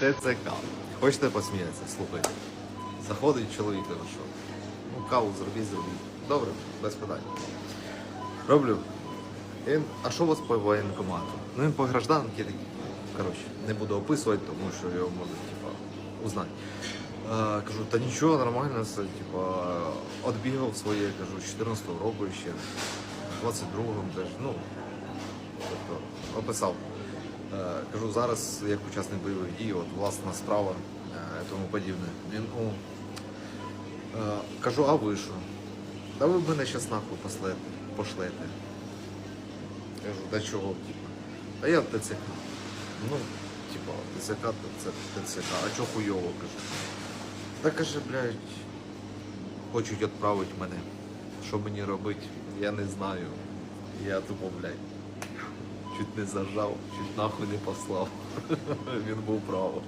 ТЦК. Хочете посміятися, слухайте. Заходить чоловік, каже, що ну каву зробіть, зробіть. Добре, без питань. Роблю. Він, а що у вас по воєнкомату? Ну він по гражданці такий. Коротше, не буду описувати, тому що його можуть, типа, узнати. Е, кажу, та нічого, нормально, все, типа, відбігав своє, кажу, 14-го року ще, 22-го теж, ну, тобто, описав. Е, кажу, зараз як учасник бойових дій, от власна справа е, тому подібне. Він, о, е, кажу, а ви що? Та ви мене щас нахуй пошлете. Кажу, та чого. А я ТЦК. Ну, типа, ТЦК, ТЦК, а чого хуйово, кажу. Та каже, блядь, хочуть відправити мене. Що мені робити, я не знаю. Я тупо, блядь, чуть не зажав, чуть нахуй не послав. Він був право.